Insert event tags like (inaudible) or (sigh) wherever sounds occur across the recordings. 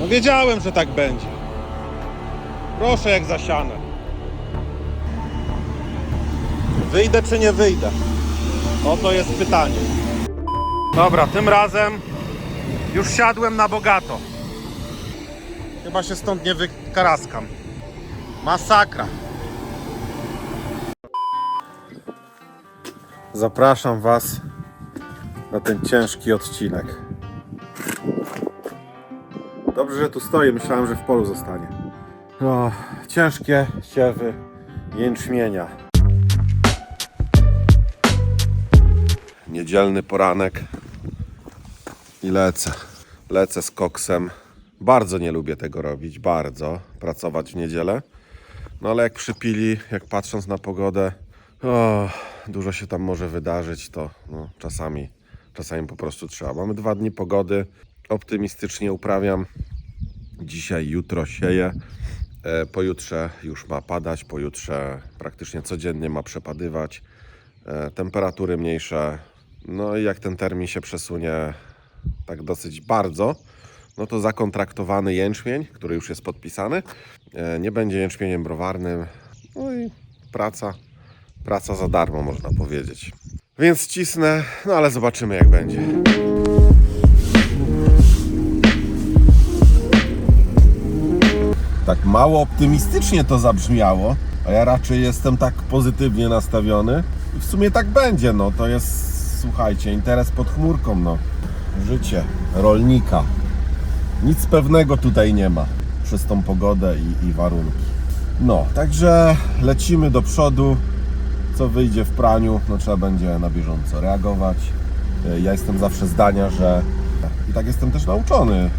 No wiedziałem, że tak będzie. Proszę jak zasiane. Wyjdę czy nie wyjdę? Oto jest pytanie. Dobra, tym razem już siadłem na bogato. Chyba się stąd nie wykaraskam. Masakra. Zapraszam Was na ten ciężki odcinek. Dobrze, że tu stoję. Myślałem, że w polu zostanie. No, ciężkie siewy jęczmienia. Niedzielny poranek i lecę. Lecę z koksem. Bardzo nie lubię tego robić, bardzo. Pracować w niedzielę. No ale jak przypili, jak patrząc na pogodę, o, dużo się tam może wydarzyć, to no, czasami, czasami po prostu trzeba. Mamy dwa dni pogody, optymistycznie uprawiam. Dzisiaj, jutro sieję. E, pojutrze już ma padać, pojutrze praktycznie codziennie ma przepadywać. E, temperatury mniejsze. No i jak ten termin się przesunie tak dosyć bardzo, no to zakontraktowany jęczmień, który już jest podpisany, e, nie będzie jęczmieniem browarnym. No i praca, praca za darmo można powiedzieć. Więc cisnę, no ale zobaczymy jak będzie. Tak mało optymistycznie to zabrzmiało, a ja raczej jestem tak pozytywnie nastawiony. I w sumie tak będzie, no to jest, słuchajcie, interes pod chmurką, no. Życie rolnika. Nic pewnego tutaj nie ma przez tą pogodę i, i warunki. No, także lecimy do przodu. Co wyjdzie w praniu, no trzeba będzie na bieżąco reagować. E, Ja jestem zawsze zdania, że i tak jestem też nauczony,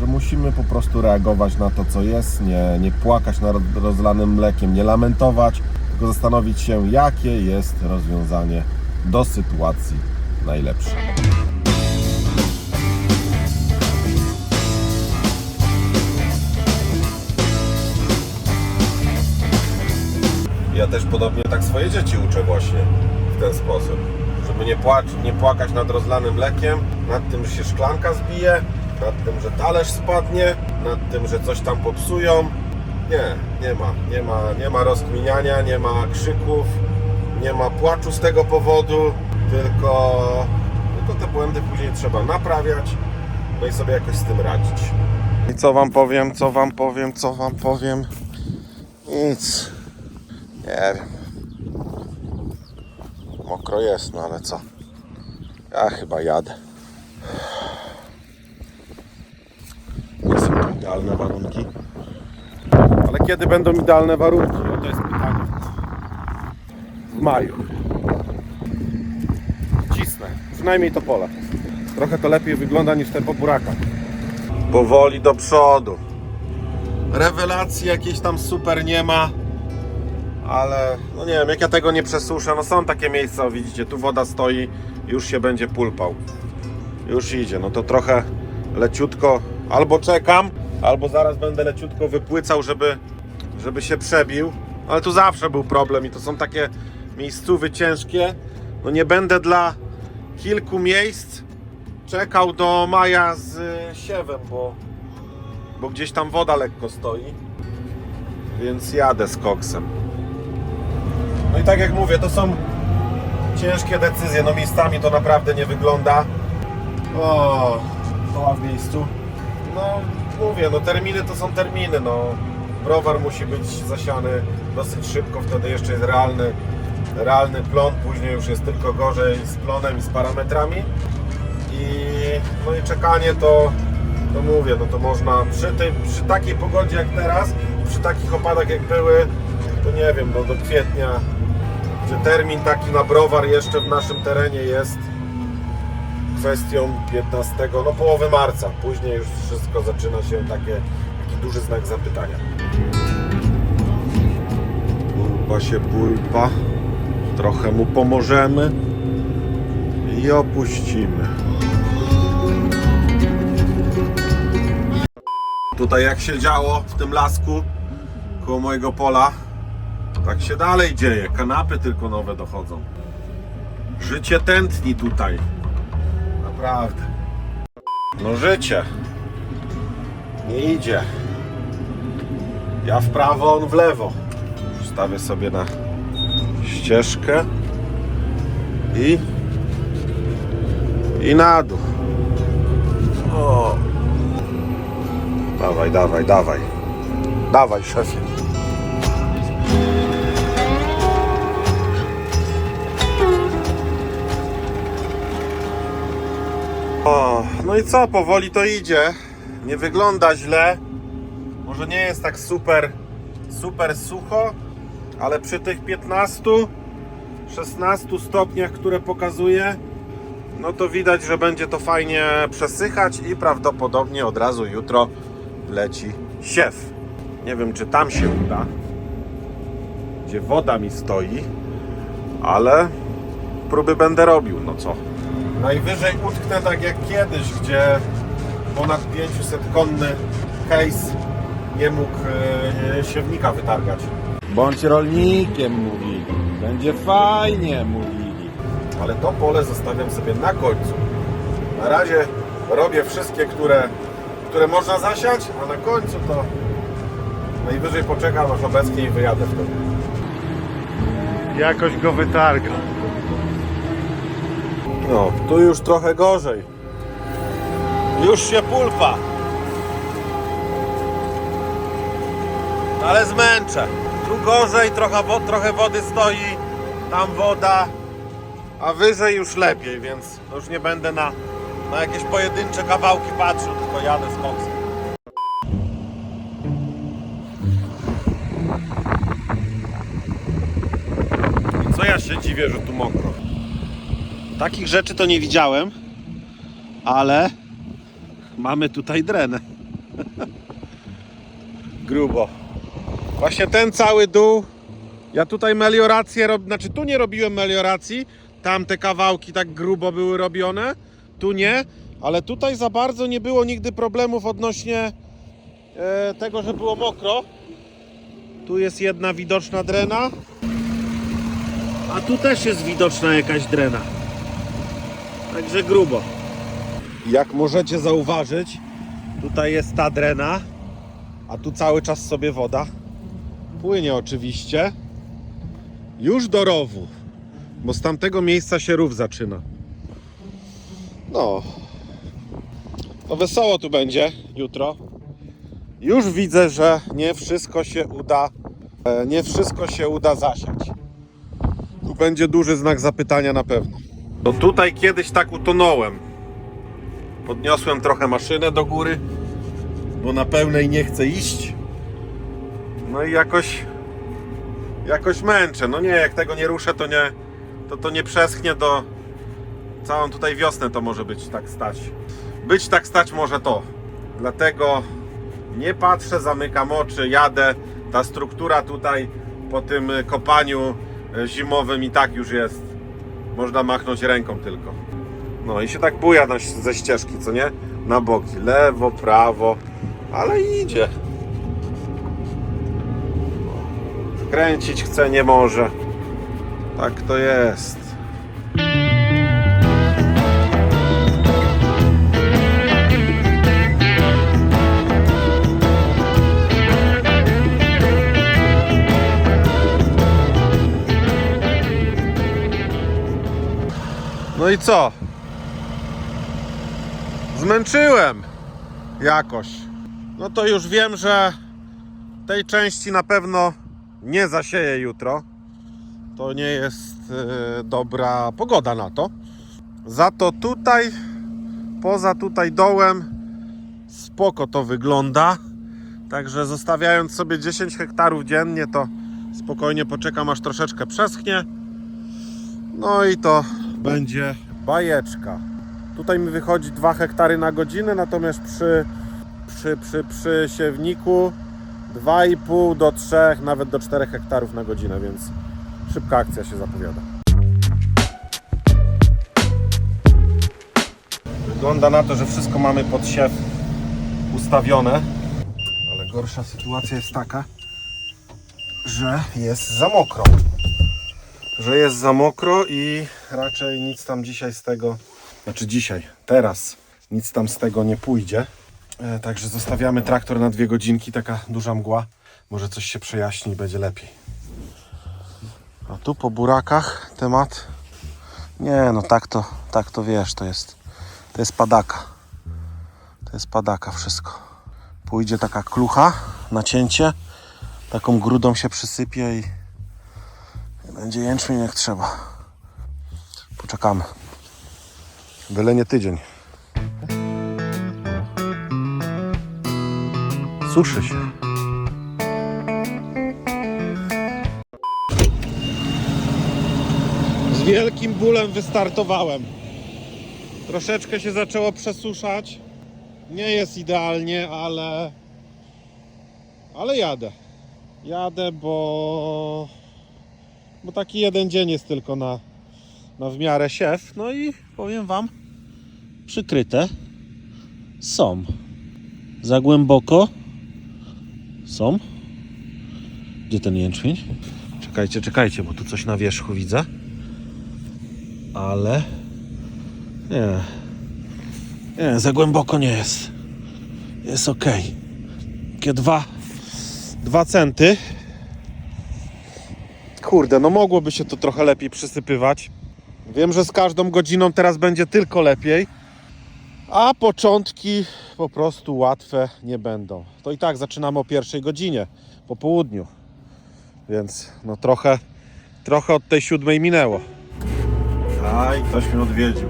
że musimy po prostu reagować na to, co jest, nie, nie płakać nad rozlanym mlekiem, nie lamentować, tylko zastanowić się, jakie jest rozwiązanie do sytuacji najlepsze. Ja też podobnie tak swoje dzieci uczę właśnie w ten sposób. Żeby nie, płacz, nie płakać nad rozlanym mlekiem, nad tym, że się szklanka zbije, nad tym, że talerz spadnie, nad tym, że coś tam popsują. Nie, nie ma, nie ma, nie ma rozkminiania, nie ma krzyków, nie ma płaczu z tego powodu, tylko, tylko te błędy później trzeba naprawiać, no i sobie jakoś z tym radzić. I co wam powiem, co wam powiem, co wam powiem? Nic. Nie wiem. Mokro jest, no ale co? Ja chyba jadę. Nie są to idealne warunki. Ale kiedy będą idealne warunki? No to jest pytanie. W maju. Cisnę. Przynajmniej to pole. Trochę to lepiej wygląda niż te po burakach. Powoli do przodu. Rewelacji jakiejś tam super nie ma ale no nie wiem, jak ja tego nie przesuszę, no są takie miejsca, widzicie, tu woda stoi, już się będzie pulpał. Już idzie, no to trochę leciutko, albo czekam, albo zaraz będę leciutko wypłycał, żeby, żeby się przebił, ale tu zawsze był problem i to są takie miejscówy ciężkie, no nie będę dla kilku miejsc czekał do maja z y, siewem, bo, bo gdzieś tam woda lekko stoi, więc jadę z koksem. No i tak jak mówię, to są ciężkie decyzje. No miejscami to naprawdę nie wygląda. O, koła w miejscu. No mówię, no terminy to są terminy. No browar musi być zasiany dosyć szybko, wtedy jeszcze jest realny, realny plon. Później już jest tylko gorzej z plonem i z parametrami. I no i czekanie to, to mówię, no to można przy, tej, przy takiej pogodzie jak teraz, przy takich opadach jak były, to nie wiem, no do kwietnia, czy termin taki na browar jeszcze w naszym terenie jest kwestią 15, no połowy marca. Później już wszystko zaczyna się takie, taki duży znak zapytania. Pulpa się pulpa. Trochę mu pomożemy i opuścimy. Tutaj jak się działo w tym lasku koło mojego pola, tak się dalej dzieje. Kanapy tylko nowe dochodzą. Życie tętni tutaj. Naprawdę. No życie. Nie idzie. Ja w prawo, on w lewo. Wstawię sobie na ścieżkę i i na dół. O. Dawaj, dawaj, dawaj. Dawaj, szefie. No i co, powoli to idzie. Nie wygląda źle. Może nie jest tak super, super sucho, ale przy tych 15, 16 stopniach, które pokazuje, no to widać, że będzie to fajnie przesychać i prawdopodobnie od razu jutro leci siew. Nie wiem, czy tam się uda, gdzie woda mi stoi, ale próby będę robił, no co. Najwyżej utknę tak jak kiedyś, gdzie ponad 500-konny case nie mógł e, siewnika wytargać. Bądź rolnikiem, mówili. Będzie fajnie, mówili. Ale to pole zostawiam sobie na końcu. Na razie robię wszystkie, które, które można zasiać, a na końcu to najwyżej poczekam, aż obecnie i wyjadę wtedy. Jakoś go wytargam. No, tu już trochę gorzej. Już się pulpa. Ale zmęczę. Tu gorzej, trochę, trochę wody stoi, tam woda, a wyżej już lepiej, więc już nie będę na, na jakieś pojedyncze kawałki patrzył, tylko jadę z koksem. I co ja się dziwię, że tu mokro? Takich rzeczy to nie widziałem, ale mamy tutaj drenę. (laughs) Grubo. Właśnie ten cały dół. Ja tutaj meliorację rob... znaczy tu nie robiłem melioracji. Tam te kawałki tak grubo były robione. Tu nie, ale tutaj za bardzo nie było nigdy problemów odnośnie e, tego, że było mokro. Tu jest jedna widoczna drena. A tu też jest widoczna jakaś drena. Także grubo. Jak możecie zauważyć, tutaj jest ta drena, a tu cały czas sobie woda płynie oczywiście. Już do rowu, bo z tamtego miejsca się rów zaczyna. No. No wesoło tu będzie jutro. Już widzę, że nie wszystko się uda, e, nie wszystko się uda zasiać. Tu będzie duży znak zapytania na pewno. To tutaj kiedyś tak utonąłem. Podniosłem trochę maszynę do góry, bo na pełnej nie chcę iść. No i jakoś jakoś męczę. No nie, jak tego nie ruszę, to nie to, to nie przeschnie do całą tutaj wiosnę to może być tak stać. Być tak stać może to. Dlatego nie patrzę, zamykam oczy, jadę. Ta struktura tutaj po tym kopaniu y, zimowym i tak już jest. Można machnąć ręką tylko. No i się tak buja na, ze ścieżki, co nie? Na boki, lewo, prawo, ale idzie. Kręcić chce, nie może. Tak to jest. No i co? Zmęczyłem jakoś. No to już wiem, że tej części na pewno nie zasieję jutro. To nie jest e, dobra pogoda na to. Za to tutaj, poza tutaj dołem, spoko to wygląda. Także zostawiając sobie 10 hektarów dziennie, to spokojnie poczekam aż troszeczkę przeschnie. No i to będzie bajeczka. Tutaj mi wychodzi 2 hektary na godzinę, natomiast przy, przy, przy, przy siewniku 2,5 do 3, nawet do 4 hektarów na godzinę, więc szybka akcja się zapowiada. Wygląda na to, że wszystko mamy pod siew ustawione, ale gorsza sytuacja jest taka, że jest za mokro. Że jest za mokro i raczej nic tam dzisiaj z tego Znaczy dzisiaj, teraz nic tam z tego nie pójdzie. E, także zostawiamy traktor na dwie godzinki, taka duża mgła. Może coś się przejaśni i będzie lepiej. A tu po burakach temat. Nie, no tak to, tak to wiesz, to jest, to jest padaka. To jest padaka wszystko. Pójdzie taka klucha, nacięcie, taką grudą się przysypie i będzie jęczmień jak trzeba. Poczekamy. Byle nie tydzień. Suszy się. Z wielkim bólem wystartowałem. Troszeczkę się zaczęło przesuszać. Nie jest idealnie, ale. Ale jadę. Jadę, bo. Bo taki jeden dzień jest tylko na, na w miarę siew. No i powiem Wam, przykryte są. Za głęboko są. Gdzie ten jęczmień? Czekajcie, czekajcie, bo tu coś na wierzchu widzę. Ale nie. Nie, za głęboko nie jest. Jest ok. Takie dwa, dwa centy. Kurde, no mogłoby się to trochę lepiej przysypywać. Wiem, że z każdą godziną teraz będzie tylko lepiej. A początki po prostu łatwe nie będą. To i tak zaczynamy o pierwszej godzinie po południu. Więc no trochę, trochę od tej siódmej minęło. Aj, ktoś mnie odwiedził.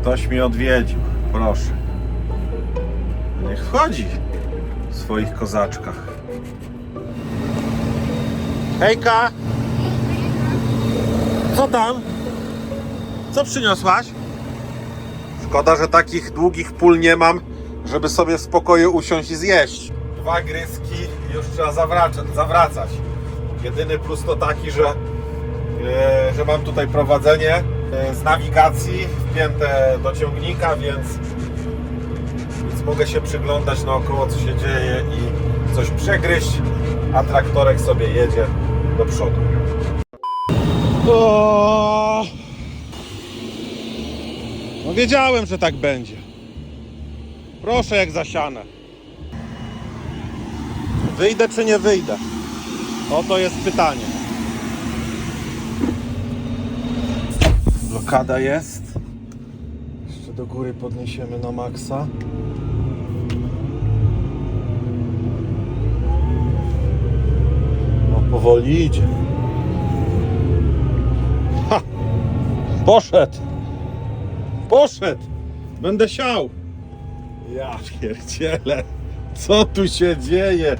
Ktoś mnie odwiedził. Proszę. Niech wchodzi w swoich kozaczkach. Hejka! Co tam? Co przyniosłaś? Szkoda, że takich długich pól nie mam, żeby sobie w spokoju usiąść i zjeść. Dwa gryzki już trzeba zawracać. zawracać. Jedyny plus to taki, że, e, że mam tutaj prowadzenie e, z nawigacji wpięte do ciągnika, więc, więc mogę się przyglądać naokoło, co się dzieje i coś przegryźć, a traktorek sobie jedzie do przodu. No wiedziałem, że tak będzie. Proszę jak zasiane. Wyjdę czy nie wyjdę? Oto jest pytanie. Blokada jest. Jeszcze do góry podniesiemy na maksa. No powoli idzie. Ha! Poszedł! Poszedł! Będę siał! Ja pierdzielę! Co tu się dzieje?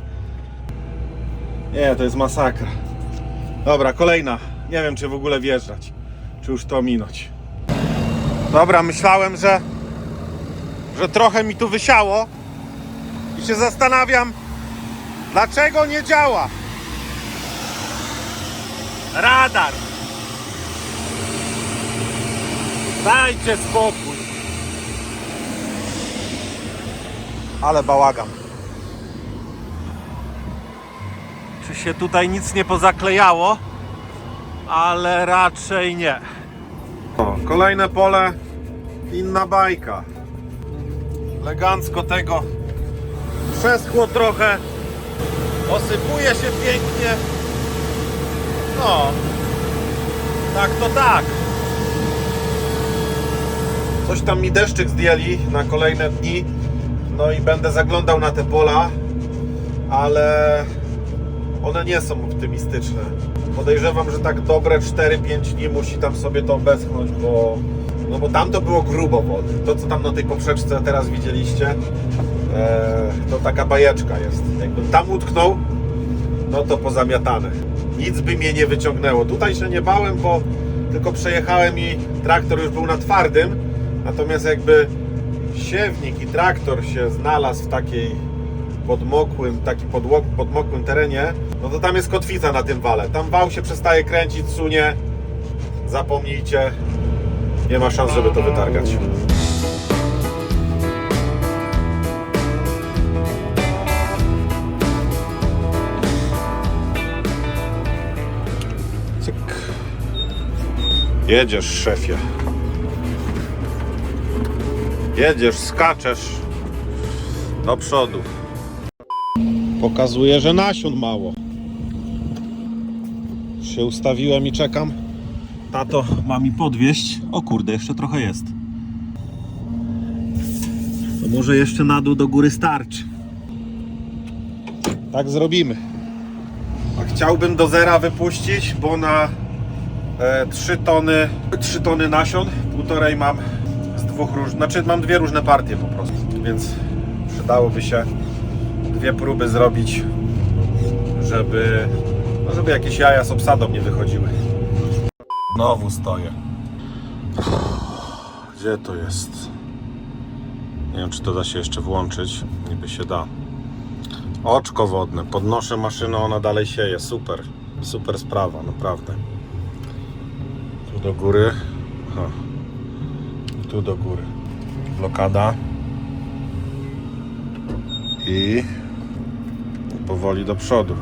Nie, to jest masakra. Dobra, kolejna. Nie wiem, czy w ogóle wjeżdżać. Czy już to minąć. Dobra, myślałem, że że trochę mi tu wysiało i się zastanawiam, dlaczego nie działa. Radar! Dajcie spokój. Ale bałagan. Czy się tutaj nic nie pozaklejało? Ale raczej nie. O, kolejne pole, inna bajka. Elegancko tego przeschło trochę. Osypuje się pięknie. No, tak to tak. Coś tam mi deszczyk zdjęli na kolejne dni. No i będę zaglądał na te pola, ale one nie są optymistyczne. Podejrzewam, że tak dobre 4-5 dni musi tam sobie to obechnąć, bo, no bo tam to było grubo wody. To, co tam na tej poprzeczce teraz widzieliście, e, to taka bajeczka jest. Jakbym tam utknął, no to pozamiatane. Nic by mnie nie wyciągnęło. Tutaj się nie bałem, bo tylko przejechałem i traktor już był na twardym, natomiast jakby siewnik i traktor się znalazł w takiej podmokłym, taki podło- podmokłym terenie, no to tam jest kotwica na tym wale. Tam wał się przestaje kręcić, sunie. Zapomnijcie. Nie ma szans, żeby to wytargać. Jedziesz, szefie. Jedziesz, skaczesz do przodu. Pokazuje, że nasion mało. Się ustawiłem i czekam. Tato ma mi podwieźć. O kurde, jeszcze trochę jest. To może jeszcze na dół do góry starczy. Tak zrobimy. A chciałbym do zera wypuścić, bo na 3 tony 3 tony nasion, półtorej mam z dwóch różnych, znaczy mam dwie różne partie po prostu, więc przydałoby się dwie próby zrobić, żeby no żeby jakieś jaja z obsadą nie wychodziły. Znowu stoję. Gdzie to jest? Nie wiem, czy to da się jeszcze włączyć. Niby się da. Oczko wodne. Podnoszę maszynę, ona dalej sieje. Super. Super sprawa, naprawdę. Tu do góry. I tu do góry. Blokada. I powoli do przodu.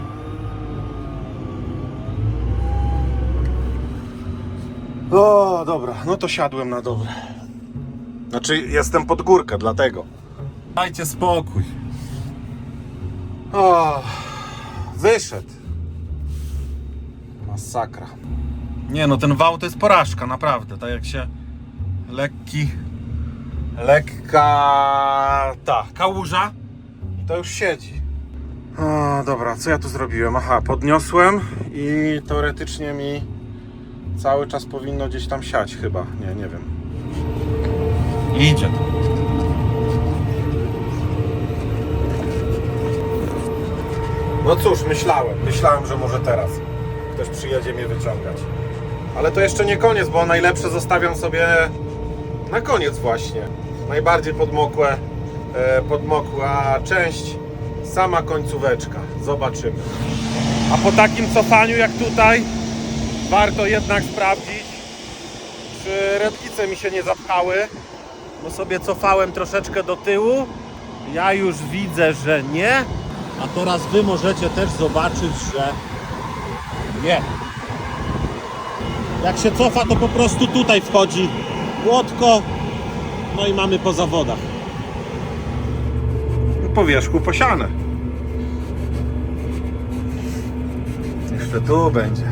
O, dobra, no to siadłem na dobre. Znaczy, jestem pod górkę, dlatego. Dajcie spokój. O, wyszedł. Masakra. Nie no, ten wał to jest porażka, naprawdę. Tak jak się lekki, lekka ta kałuża i to już siedzi. O, dobra, co ja tu zrobiłem? Aha, podniosłem i teoretycznie mi cały czas powinno gdzieś tam siać chyba. Nie, nie wiem. Idzie to. No cóż, myślałem. Myślałem, że może teraz ktoś przyjedzie mnie wyciągać. Ale to jeszcze nie koniec, bo najlepsze zostawiam sobie na koniec właśnie. Najbardziej podmokłe, e, podmokła część, sama końcóweczka. Zobaczymy. A po takim cofaniu jak tutaj, warto jednak sprawdzić, czy redkice mi się nie zapchały. Bo sobie cofałem troszeczkę do tyłu. Ja już widzę, że nie. A teraz wy możecie też zobaczyć, że nie. Jak się cofa, to po prostu tutaj wchodzi łotko. No i mamy po zawodach. Po wierzchu posiane. Jeszcze tu będzie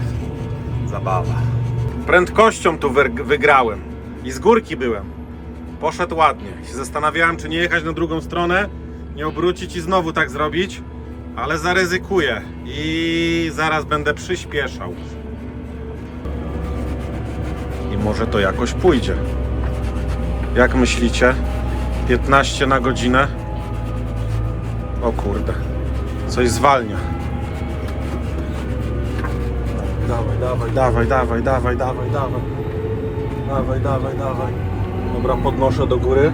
zabawa. Prędkością tu wy- wygrałem i z górki byłem. Poszedł ładnie. Się zastanawiałem, czy nie jechać na drugą stronę, nie obrócić i znowu tak zrobić, ale zaryzykuję i zaraz będę przyspieszał. Może to jakoś pójdzie. Jak myślicie? 15 na godzinę? O kurde, coś zwalnia. Dawaj, dawaj, dawaj, dawaj, dawaj, dawaj, dawaj. Dawaj, dawaj, dawaj. Dobra, podnoszę do góry.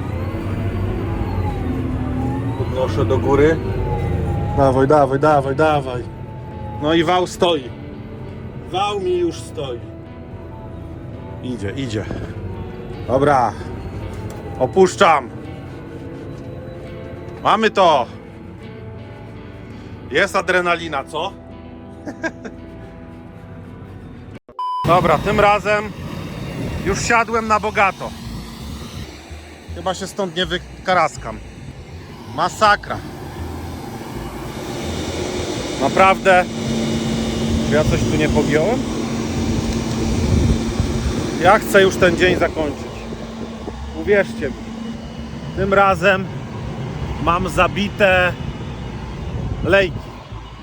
Podnoszę do góry. Dawaj, dawaj, dawaj, dawaj. No i wał stoi. Wał mi już stoi. Idzie, idzie. Dobra. Opuszczam. Mamy to. Jest adrenalina, co? (laughs) Dobra, tym razem już siadłem na bogato. Chyba się stąd nie wykaraskam. Masakra. Naprawdę. Czy ja coś tu nie pogiąłem? Ja chcę już ten dzień zakończyć. Uwierzcie mi. Tym razem mam zabite lejki.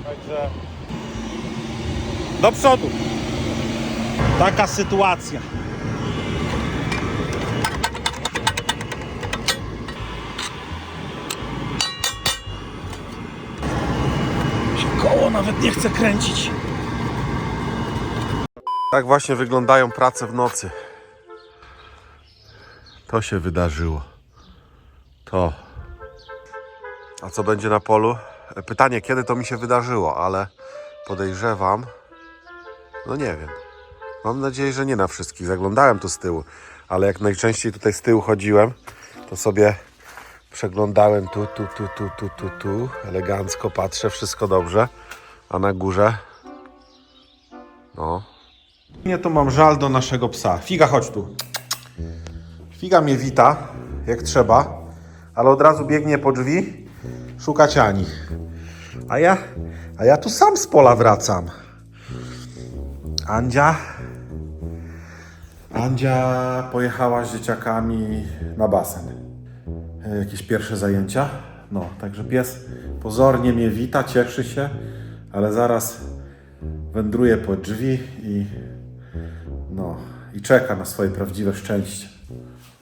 Także do przodu. Taka sytuacja. Koło nawet nie chce kręcić. Tak właśnie wyglądają prace w nocy. To się wydarzyło. To. A co będzie na polu? Pytanie, kiedy to mi się wydarzyło, ale podejrzewam. No nie wiem. Mam nadzieję, że nie na wszystkich. Zaglądałem tu z tyłu, ale jak najczęściej tutaj z tyłu chodziłem, to sobie przeglądałem tu, tu, tu, tu, tu, tu, tu. Elegancko patrzę, wszystko dobrze. A na górze. No. Nie, to mam żal do naszego psa. Figa, chodź tu. Figa mnie wita, jak trzeba. ale od razu biegnie po drzwi szukać Ani. A ja, a ja tu sam z pola wracam. Andzia. Andzia pojechała z dzieciakami na basen. E, Jakieś pierwsze zajęcia. No, także pies pozornie mnie wita, cieszy się, ale zaraz wędruje po drzwi i no, i czeka na swoje prawdziwe szczęście.